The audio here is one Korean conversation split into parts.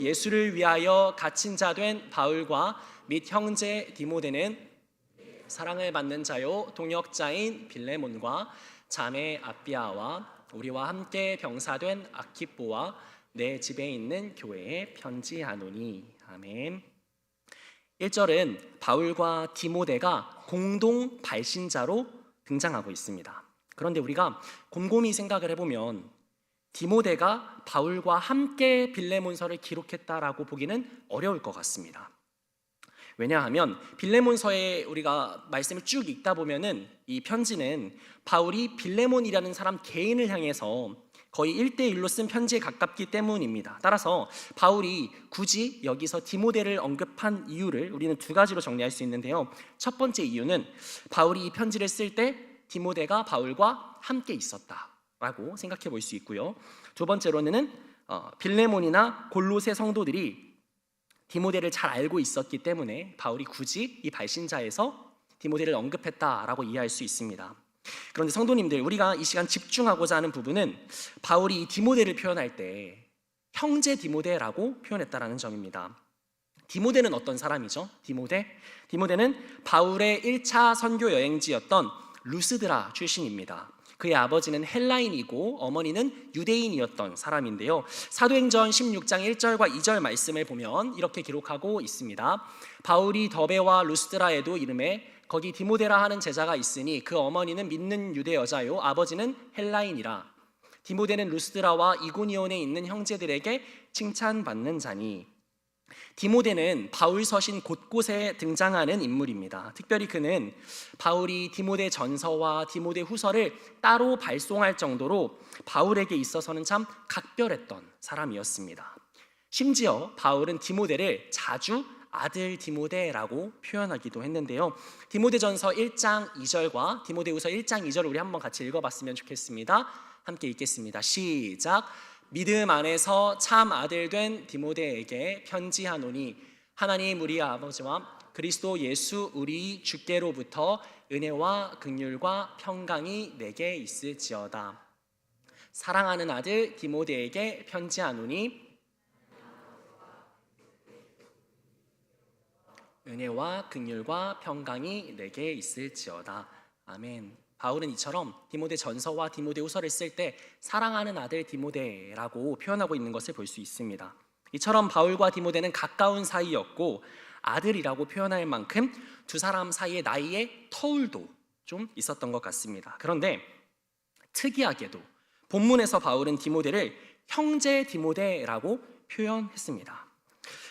예수를 위하여 갇힌 자 된 바울과 및 형제 디모데는 사랑을 받는 자요 동역자인 빌레몬과 자매 아비아와 우리와 함께 병사된 아키뽀와 내 집에 있는 교회에 편지하노니 아멘. 1절은 바울과 디모데가 공동 발신자로 등장하고 있습니다. 그런데 우리가 곰곰이 생각을 해보면 디모데가 바울과 함께 빌레몬서를 기록했다라고 보기는 어려울 것 같습니다. 왜냐하면 빌레몬서에 우리가 말씀을 쭉 읽다 보면은 이 편지는 바울이 빌레몬이라는 사람 개인을 향해서 거의 1대1로 쓴 편지에 가깝기 때문입니다. 따라서 바울이 굳이 여기서 디모데를 언급한 이유를 우리는 두 가지로 정리할 수 있는데요. 첫 번째 이유는 바울이 이 편지를 쓸 때 디모데가 바울과 함께 있었다 라고 생각해 볼 수 있고요. 두 번째로는 어, 빌레몬이나 골로새 성도들이 디모데를 잘 알고 있었기 때문에 바울이 굳이 이 발신자에서 디모데를 언급했다라고 이해할 수 있습니다. 그런데 성도님들, 우리가 이 시간 집중하고자 하는 부분은 바울이 이 디모데를 표현할 때 형제 디모데라고 표현했다라는 점입니다. 디모데는 어떤 사람이죠? 디모데? 디모데는 바울의 1차 선교 여행지였던 루스드라 출신입니다. 그의 아버지는 헬라인이고 어머니는 유대인이었던 사람인데요. 사도행전 16장 1절과 2절 말씀을 보면 이렇게 기록하고 있습니다. 바울이 더베와 루스드라에도 이름에 거기 디모데라 하는 제자가 있으니 그 어머니는 믿는 유대 여자요 아버지는 헬라인이라. 디모데는 루스드라와 이고니온에 있는 형제들에게 칭찬받는 자니 디모데는 바울 서신 곳곳에 등장하는 인물입니다. 특별히 그는 바울이 디모데 전서와 디모데 후서를 따로 발송할 정도로 바울에게 있어서는 참 각별했던 사람이었습니다. 심지어 바울은 디모데를 자주 아들 디모데라고 표현하기도 했는데요. 디모데전서 1장 2절과 디모데후서 1장 2절을 우리 한번 같이 읽어봤으면 좋겠습니다. 함께 읽겠습니다. 시작. 믿음 안에서 참 아들 된 디모데에게 편지하노니 하나님 우리 아버지와 그리스도 예수 우리 주께로부터 은혜와 긍휼과 평강이 내게 있을지어다. 사랑하는 아들 디모데에게 편지하노니 은혜와 긍휼과 평강이 내게 있을지어다. 아멘. 바울은 이처럼 디모데 전서와 디모데 후서를 쓸 때 사랑하는 아들 디모데라고 표현하고 있는 것을 볼 수 있습니다. 이처럼 바울과 디모데는 가까운 사이였고 아들이라고 표현할 만큼 두 사람 사이의 나이의 터울도 좀 있었던 것 같습니다. 그런데 특이하게도 본문에서 바울은 디모데를 형제 디모데라고 표현했습니다.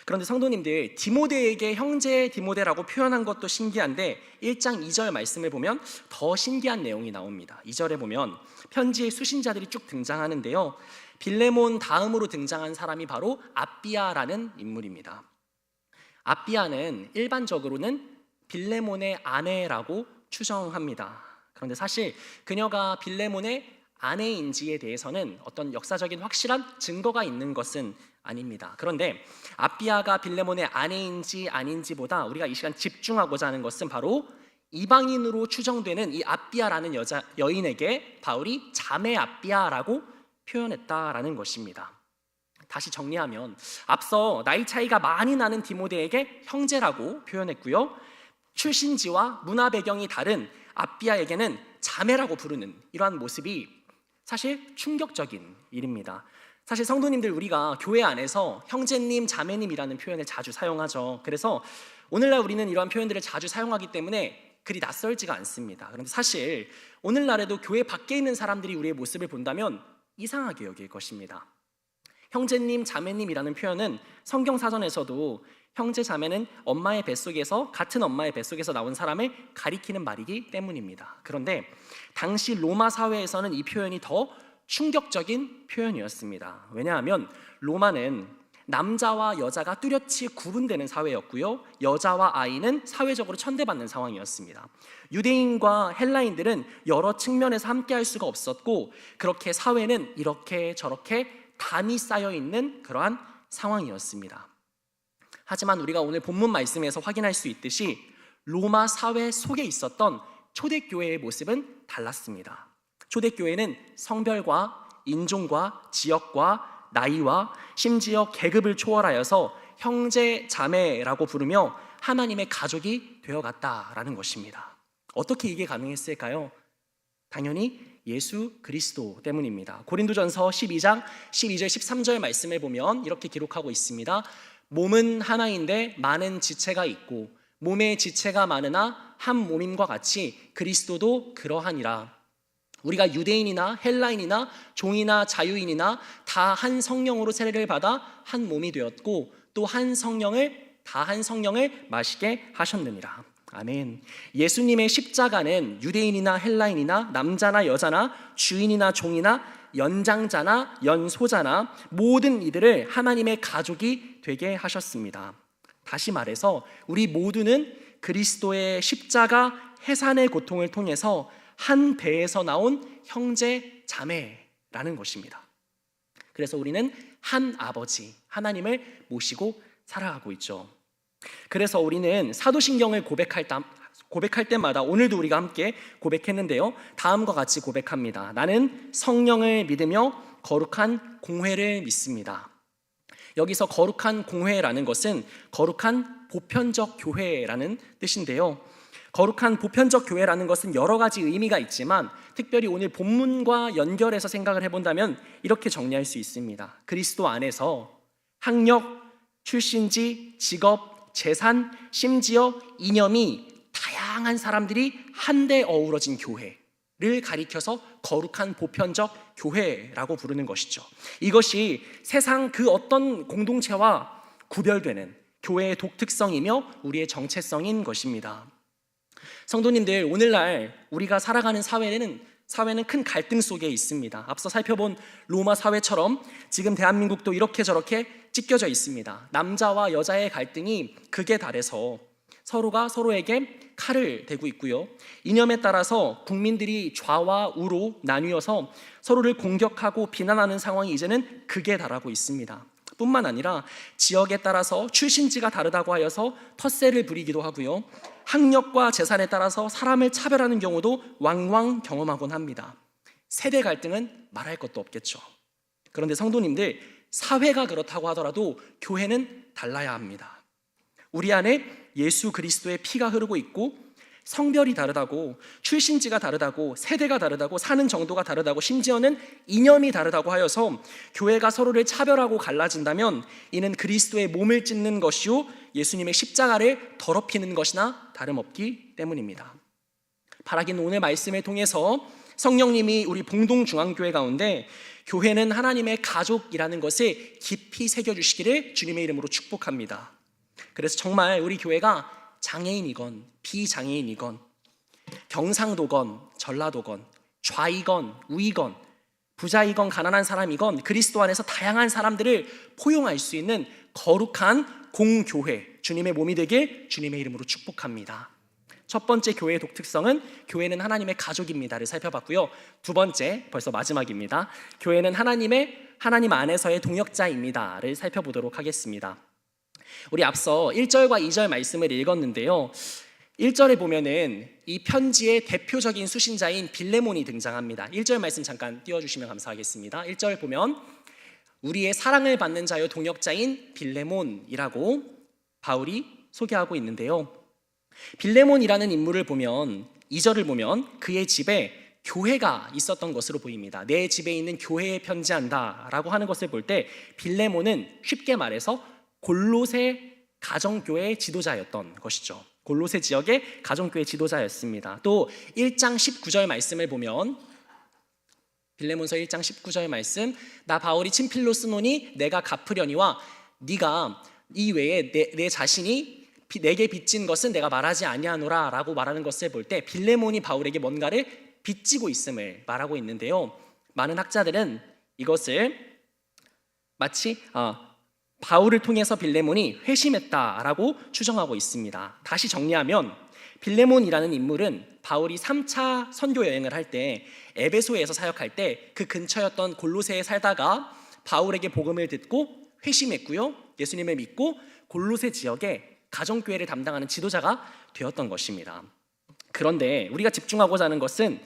그런데 성도님들 디모데에게 형제 디모데라고 표현한 것도 신기한데 1장 2절 말씀을 보면 더 신기한 내용이 나옵니다. 2절에 보면 편지의 수신자들이 쭉 등장하는데요. 빌레몬 다음으로 등장한 사람이 바로 아비아라는 인물입니다. 아비아는 일반적으로는 빌레몬의 아내라고 추정합니다. 그런데 사실 그녀가 빌레몬의 아내인지에 대해서는 어떤 역사적인 확실한 증거가 있는 것은 아닙니다. 그런데 아비아가 빌레몬의 아내인지 아닌지보다 우리가 이 시간 집중하고자 하는 것은 바로 이방인으로 추정되는 이 아비아라는 여자 여인에게 바울이 자매 아비아라고 표현했다라는 것입니다. 다시 정리하면 앞서 나이 차이가 많이 나는 디모데에게 형제라고 표현했고요. 출신지와 문화 배경이 다른 아비아에게는 자매라고 부르는 이러한 모습이 사실 충격적인 일입니다. 사실 성도님들 우리가 교회 안에서 형제님, 자매님이라는 표현을 자주 사용하죠. 그래서 오늘날 우리는 이러한 표현들을 자주 사용하기 때문에 그리 낯설지가 않습니다. 그런데 사실 오늘날에도 교회 밖에 있는 사람들이 우리의 모습을 본다면 이상하게 여길 것입니다. 형제님, 자매님이라는 표현은 성경 사전에서도 형제 자매는 엄마의 뱃속에서 같은 엄마의 뱃속에서 나온 사람을 가리키는 말이기 때문입니다. 그런데 당시 로마 사회에서는 이 표현이 더 충격적인 표현이었습니다. 왜냐하면 로마는 남자와 여자가 뚜렷이 구분되는 사회였고요. 여자와 아이는 사회적으로 천대받는 상황이었습니다. 유대인과 헬라인들은 여러 측면에서 함께 할 수가 없었고 그렇게 사회는 이렇게 저렇게 담이 쌓여 있는 그러한 상황이었습니다. 하지만 우리가 오늘 본문 말씀에서 확인할 수 있듯이 로마 사회 속에 있었던 초대교회의 모습은 달랐습니다. 초대교회는 성별과 인종과 지역과 나이와 심지어 계급을 초월하여서 형제 자매라고 부르며 하나님의 가족이 되어갔다라는 것입니다. 어떻게 이게 가능했을까요? 당연히 예수 그리스도 때문입니다. 고린도전서 12장 12절 13절 말씀을 보면 이렇게 기록하고 있습니다. 몸은 하나인데 많은 지체가 있고 몸의 지체가 많으나 한 몸임과 같이 그리스도도 그러하니라. 우리가 유대인이나 헬라인이나 종이나 자유인이나 다 한 성령으로 세례를 받아 한 몸이 되었고 또 한 성령을 다 한 성령을 마시게 하셨느니라. 아멘. 예수님의 십자가는 유대인이나 헬라인이나 남자나 여자나 주인이나 종이나 연장자나 연소자나 모든 이들을 하나님의 가족이 되게 하셨습니다. 다시 말해서 우리 모두는 그리스도의 십자가 해산의 고통을 통해서 한 배에서 나온 형제 자매라는 것입니다. 그래서 우리는 한 아버지 하나님을 모시고 살아가고 있죠. 그래서 우리는 사도신경을 고백할 때 고백할 때마다 오늘도 우리가 함께 고백했는데요. 다음과 같이 고백합니다. 나는 성령을 믿으며 거룩한 공회를 믿습니다. 여기서 거룩한 공회라는 것은 거룩한 보편적 교회라는 뜻인데요. 거룩한 보편적 교회라는 것은 여러 가지 의미가 있지만 특별히 오늘 본문과 연결해서 생각을 해본다면 이렇게 정리할 수 있습니다. 그리스도 안에서 학력, 출신지, 직업, 재산, 심지어 이념이 다양한 사람들이 한데 어우러진 교회 를 가리켜서 거룩한 보편적 교회라고 부르는 것이죠. 이것이 세상 그 어떤 공동체와 구별되는 교회의 독특성이며 우리의 정체성인 것입니다. 성도님들 오늘날 우리가 살아가는 사회는 사회는 큰 갈등 속에 있습니다. 앞서 살펴본 로마 사회처럼 지금 대한민국도 이렇게 저렇게 찢겨져 있습니다. 남자와 여자의 갈등이 극에 달해서 서로가 서로에게 칼을 대고 있고요. 이념에 따라서 국민들이 좌와 우로 나뉘어서 서로를 공격하고 비난하는 상황이 이제는 극에 달하고 있습니다. 뿐만 아니라 지역에 따라서 출신지가 다르다고 하여서 텃세를 부리기도 하고요. 학력과 재산에 따라서 사람을 차별하는 경우도 왕왕 경험하곤 합니다. 세대 갈등은 말할 것도 없겠죠. 그런데 성도님들, 사회가 그렇다고 하더라도 교회는 달라야 합니다. 우리 안에 예수 그리스도의 피가 흐르고 있고 성별이 다르다고 출신지가 다르다고 세대가 다르다고 사는 정도가 다르다고 심지어는 이념이 다르다고 하여서 교회가 서로를 차별하고 갈라진다면 이는 그리스도의 몸을 찢는 것이요 예수님의 십자가를 더럽히는 것이나 다름없기 때문입니다. 바라기는 오늘 말씀을 통해서 성령님이 우리 봉동 중앙교회 가운데 교회는 하나님의 가족이라는 것을 깊이 새겨 주시기를 주님의 이름으로 축복합니다. 그래서 정말 우리 교회가 장애인이건 비장애인이건 경상도건 전라도건 좌이건 우이건 부자이건 가난한 사람이건 그리스도 안에서 다양한 사람들을 포용할 수 있는 거룩한 공교회 주님의 몸이 되길 주님의 이름으로 축복합니다. 첫 번째 교회의 독특성은 교회는 하나님의 가족입니다를 살펴봤고요. 두 번째 벌써 마지막입니다. 교회는 하나님의 하나님 안에서의 동역자입니다를 살펴보도록 하겠습니다. 우리 앞서 1절과 2절 말씀을 읽었는데요. 1절에 보면은 이 편지의 대표적인 수신자인 빌레몬이 등장합니다. 1절 말씀 잠깐 띄워 주시면 감사하겠습니다. 1절 보면 우리의 사랑을 받는 자요 동역자인 빌레몬이라고 바울이 소개하고 있는데요. 빌레몬이라는 인물을 보면 2절을 보면 그의 집에 교회가 있었던 것으로 보입니다. 내 집에 있는 교회에 편지한다라고 하는 것을 볼 때 빌레몬은 쉽게 말해서 골로새 가정교회 지도자였던 것이죠. 골로새 지역의 가정교회 지도자였습니다. 또 1장 19절 말씀을 보면 빌레몬서 1장 19절 말씀 나 바울이 친필로 쓰노니 내가 갚으려니와 네가 이 외에 내, 내 자신이 비- 내게 빚진 것은 내가 말하지 아니하노라라고 말하는 것을 볼 때 빌레몬이 바울에게 뭔가를 빚지고 있음을 말하고 있는데요. 많은 학자들은 이것을 마치 어, 바울을 통해서 빌레몬이 회심했다라고 추정하고 있습니다. 다시 정리하면 빌레몬이라는 인물은 바울이 3차 선교 여행을 할 때 에베소에서 사역할 때 그 근처였던 골로새에 살다가 바울에게 복음을 듣고 회심했고요. 예수님을 믿고 골로새 지역에 가정교회를 담당하는 지도자가 되었던 것입니다. 그런데 우리가 집중하고자 하는 것은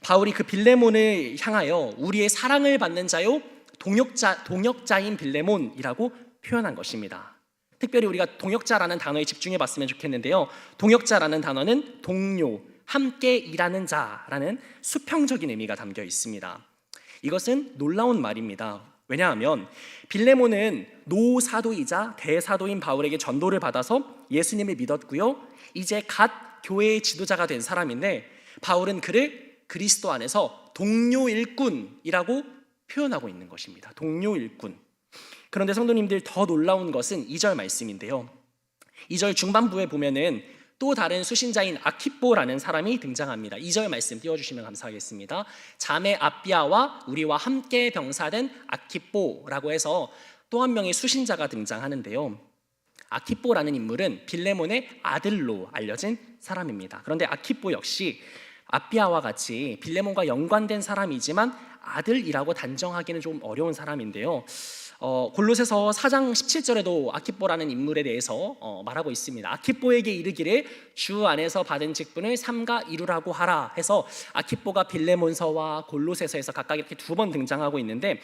바울이 그 빌레몬을 향하여 우리의 사랑을 받는 자요 동역자 동역자인 빌레몬이라고 표현한 것입니다. 특별히 우리가 동역자라는 단어에 집중해 봤으면 좋겠는데요. 동역자라는 단어는 동료, 함께 일하는 자라는 수평적인 의미가 담겨 있습니다. 이것은 놀라운 말입니다. 왜냐하면 빌레몬은 노사도이자 대사도인 바울에게 전도를 받아서 예수님을 믿었고요. 이제 갓 교회의 지도자가 된 사람인데 바울은 그를 그리스도 안에서 동료 일꾼이라고 표현하고 있는 것입니다. 동료 일꾼. 그런데 성도님들 더 놀라운 것은 2절 말씀인데요. 2절 중반부에 보면은 또 다른 수신자인 아키뽀라는 사람이 등장합니다. 2절 말씀 띄워주시면 감사하겠습니다. 자매 아비아와 우리와 함께 병사된 아키뽀라고 해서 또 한 명의 수신자가 등장하는데요. 아키뽀라는 인물은 빌레몬의 아들로 알려진 사람입니다. 그런데 아키뽀 역시 아비아와 같이 빌레몬과 연관된 사람이지만 아들이라고 단정하기는 좀 어려운 사람인데요. 어, 골로새서 4장 17절에도 아키뽀라는 인물에 대해서 어, 말하고 있습니다. 아키뽀에게 이르기를 주 안에서 받은 직분을 삼가 이루라고 하라 해서 아키뽀가 빌레몬서와 골로새서에서 각각 이렇게 두 번 등장하고 있는데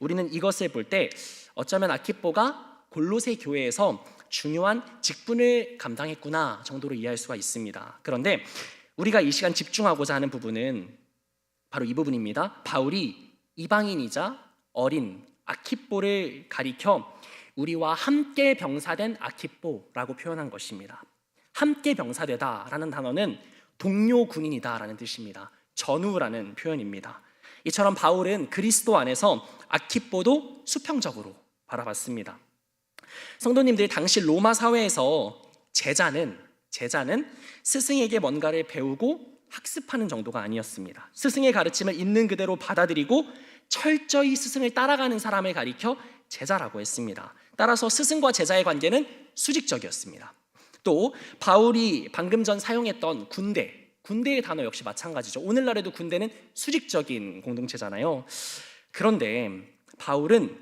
우리는 이것을 볼 때 어쩌면 아키뽀가 골로새 교회에서 중요한 직분을 감당했구나 정도로 이해할 수가 있습니다. 그런데 우리가 이 시간 집중하고자 하는 부분은 바로 이 부분입니다. 바울이 이방인이자 어린 아키뽀를 가리켜 우리와 함께 병사된 아키뽀라고 표현한 것입니다. 함께 병사되다라는 단어는 동료 군인이다라는 뜻입니다. 전우라는 표현입니다. 이처럼 바울은 그리스도 안에서 아키뽀도 수평적으로 바라봤습니다. 성도님들 당시 로마 사회에서 제자는 제자는 스승에게 뭔가를 배우고 학습하는 정도가 아니었습니다. 스승의 가르침을 있는 그대로 받아들이고 철저히 스승을 따라가는 사람을 가리켜 제자라고 했습니다. 따라서 스승과 제자의 관계는 수직적이었습니다. 또 바울이 방금 전 사용했던 군대, 군대의 단어 역시 마찬가지죠. 오늘날에도 군대는 수직적인 공동체잖아요. 그런데 바울은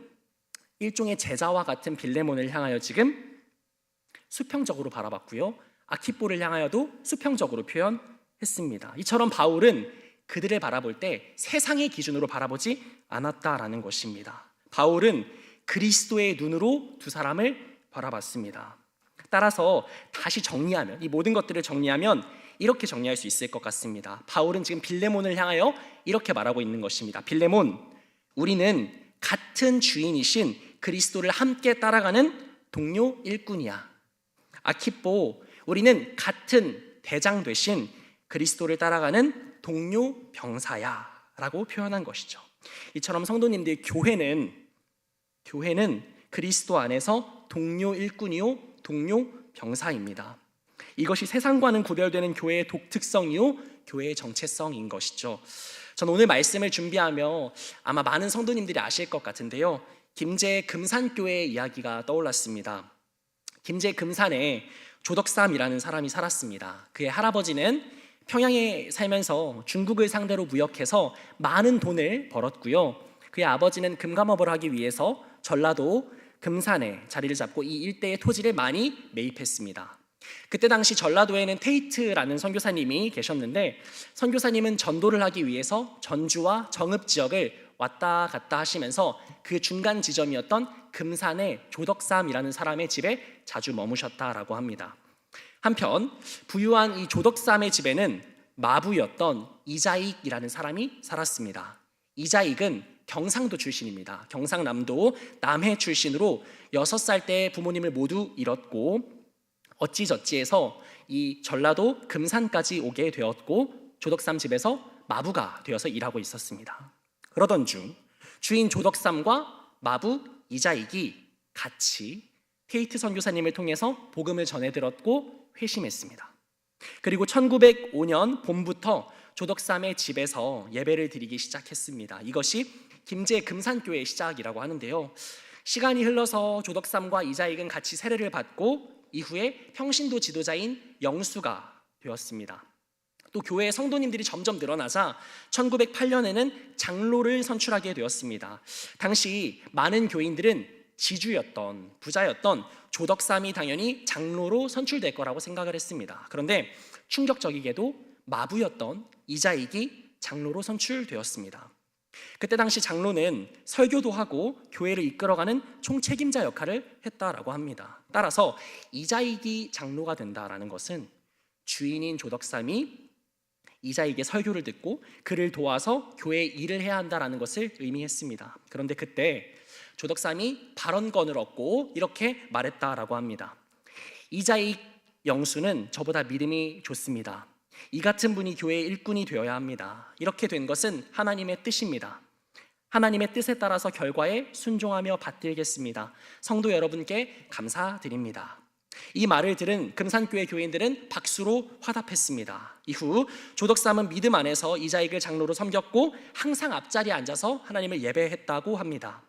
일종의 제자와 같은 빌레몬을 향하여 지금 수평적으로 바라봤고요. 아키뽀를 향하여도 수평적으로 표현했습니다. 이처럼 바울은 그들을 바라볼 때 세상의 기준으로 바라보지 않았다라는 것입니다. 바울은 그리스도의 눈으로 두 사람을 바라봤습니다. 따라서 다시 정리하면 이 모든 것들을 정리하면 이렇게 정리할 수 있을 것 같습니다. 바울은 지금 빌레몬을 향하여 이렇게 말하고 있는 것입니다. 빌레몬, 우리는 같은 주인이신 그리스도를 함께 따라가는 동료 일꾼이야. 아키뽀, 우리는 같은 대장 되신 그리스도를 따라가는 동료 병사야라고 표현한 것이죠. 이처럼 성도님들 교회는 교회는 그리스도 안에서 동료 일꾼이요 동료 병사입니다. 이것이 세상과는 구별되는 교회의 독특성이요 교회의 정체성인 것이죠. 전 오늘 말씀을 준비하며 아마 많은 성도님들이 아실 것 같은데요. 김제 금산교회의 이야기가 떠올랐습니다. 김제 금산에 조덕삼이라는 사람이 살았습니다. 그의 할아버지는 평양에 살면서 중국을 상대로 무역해서 많은 돈을 벌었고요. 그의 아버지는 금감업을 하기 위해서 전라도 금산에 자리를 잡고 이 일대의 토지를 많이 매입했습니다. 그때 당시 전라도에는 테이트라는 선교사님이 계셨는데 선교사님은 전도를 하기 위해서 전주와 정읍 지역을 왔다 갔다 하시면서 그 중간 지점이었던 금산의 조덕삼이라는 사람의 집에 자주 머무셨다라고 합니다. 한편 부유한 이 조덕삼의 집에는 마부였던 이자익이라는 사람이 살았습니다. 이자익은 경상도 출신입니다. 경상남도 남해 출신으로 여섯 살때 부모님을 모두 잃었고 어찌저찌해서 이 전라도 금산까지 오게 되었고 조덕삼 집에서 마부가 되어서 일하고 있었습니다. 그러던 중 주인 조덕삼과 마부 이자익이 같이 테이트 선교사님을 통해서 복음을 전해 들었고 회심했습니다. 그리고 1905년 봄부터 조덕삼의 집에서 예배를 드리기 시작했습니다. 이것이 김제 금산교회의 시작이라고 하는데요. 시간이 흘러서 조덕삼과 이자익은 같이 세례를 받고 이후에 평신도 지도자인 영수가 되었습니다. 또 교회의 성도님들이 점점 늘어나자 1908년에는 장로를 선출하게 되었습니다. 당시 많은 교인들은 지주였던 부자였던 조덕삼이 당연히 장로로 선출될 거라고 생각을 했습니다. 그런데 충격적이게도 마부였던 이자익이 장로로 선출되었습니다. 그때 당시 장로는 설교도 하고 교회를 이끌어가는 총책임자 역할을 했다라고 합니다. 따라서 이자익이 장로가 된다라는 것은 주인인 조덕삼이 이자익의 설교를 듣고 그를 도와서 교회 일을 해야 한다라는 것을 의미했습니다. 그런데 그때 조덕삼이 발언권을 얻고 이렇게 말했다라고 합니다. 이자익 영수는 저보다 믿음이 좋습니다. 이 같은 분이 교회의 일꾼이 되어야 합니다. 이렇게 된 것은 하나님의 뜻입니다. 하나님의 뜻에 따라서 결과에 순종하며 받들겠습니다. 성도 여러분께 감사드립니다. 이 말을 들은 금산교회 교인들은 박수로 화답했습니다. 이후 조덕삼은 믿음 안에서 이자익을 장로로 섬겼고 항상 앞자리에 앉아서 하나님을 예배했다고 합니다.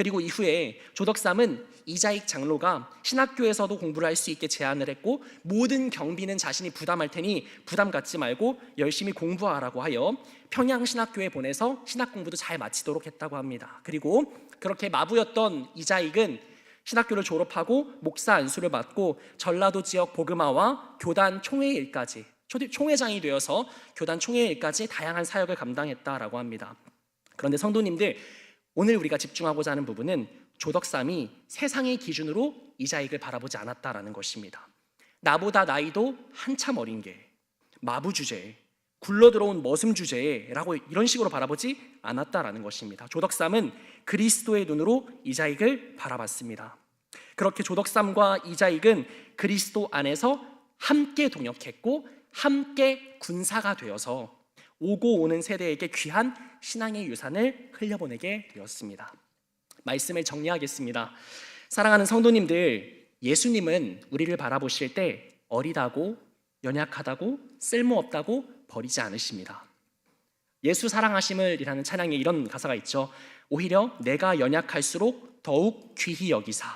그리고 이후에 조덕삼은 이자익 장로가 신학교에서도 공부를 할 수 있게 제안을 했고 모든 경비는 자신이 부담할 테니 부담 갖지 말고 열심히 공부하라고 하여 평양 신학교에 보내서 신학 공부도 잘 마치도록 했다고 합니다. 그리고 그렇게 마부였던 이자익은 신학교를 졸업하고 목사 안수를 받고 전라도 지역 복음화와 교단 총회 일까지 총회장이 되어서 교단 총회 일까지 다양한 사역을 감당했다라고 합니다. 그런데 성도님들 오늘 우리가 집중하고자 하는 부분은 조덕삼이 세상의 기준으로 이자익을 바라보지 않았다라는 것입니다. 나보다 나이도 한참 어린 게 마부 주제, 굴러 들어온 머슴 주제라고 이런 식으로 바라보지 않았다라는 것입니다. 조덕삼은 그리스도의 눈으로 이자익을 바라봤습니다. 그렇게 조덕삼과 이자익은 그리스도 안에서 함께 동역했고 함께 군사가 되어서 오고 오는 세대에게 귀한 신앙의 유산을 흘려보내게 되었습니다. 말씀을 정리하겠습니다. 사랑하는 성도님들, 예수님은 우리를 바라보실 때 어리다고, 연약하다고, 쓸모없다고 버리지 않으십니다. 예수 사랑하심을이라는 찬양에 이런 가사가 있죠. 오히려 내가 연약할수록 더욱 귀히 여기사.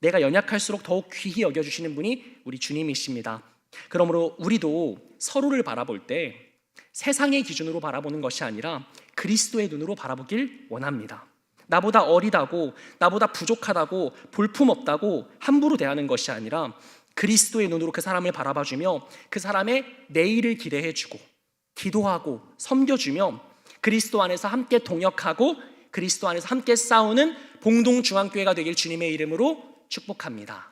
내가 연약할수록 더욱 귀히 여겨 주시는 분이 우리 주님이십니다. 그러므로 우리도 서로를 바라볼 때 세상의 기준으로 바라보는 것이 아니라 그리스도의 눈으로 바라보길 원합니다. 나보다 어리다고, 나보다 부족하다고, 볼품없다고 함부로 대하는 것이 아니라 그리스도의 눈으로 그 사람을 바라봐주며 그 사람의 내일을 기대해주고 기도하고 섬겨주며 그리스도 안에서 함께 동역하고 그리스도 안에서 함께 싸우는 봉동중앙교회가 되길 주님의 이름으로 축복합니다.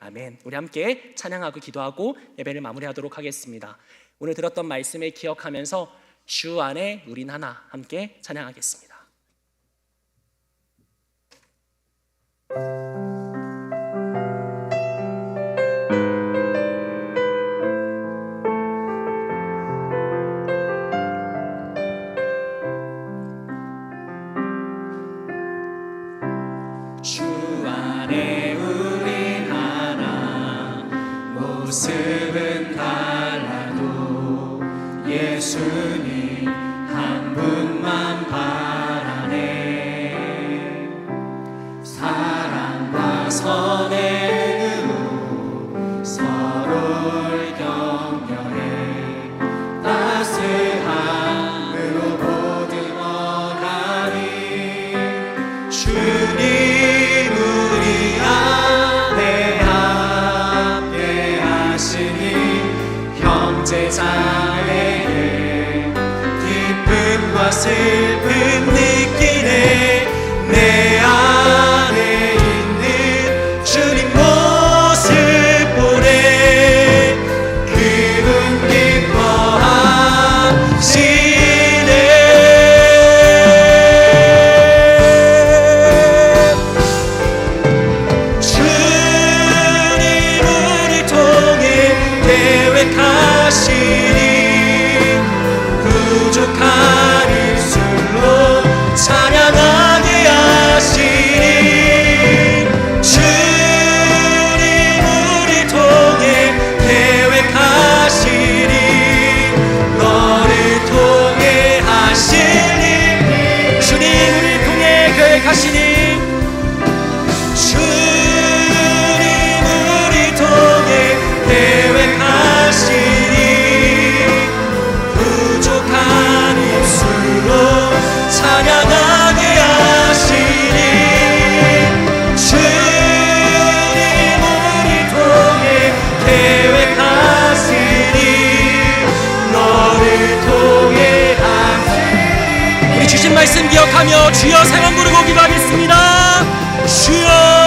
아멘. 우리 함께 찬양하고 기도하고 예배를 마무리하도록 하겠습니다. 오늘 들었던 말씀을 기억하면서 주 안에 우린 하나 함께 찬양하겠습니다. 고백하며 주여 사랑 부르고 기도하겠습니다. 주여.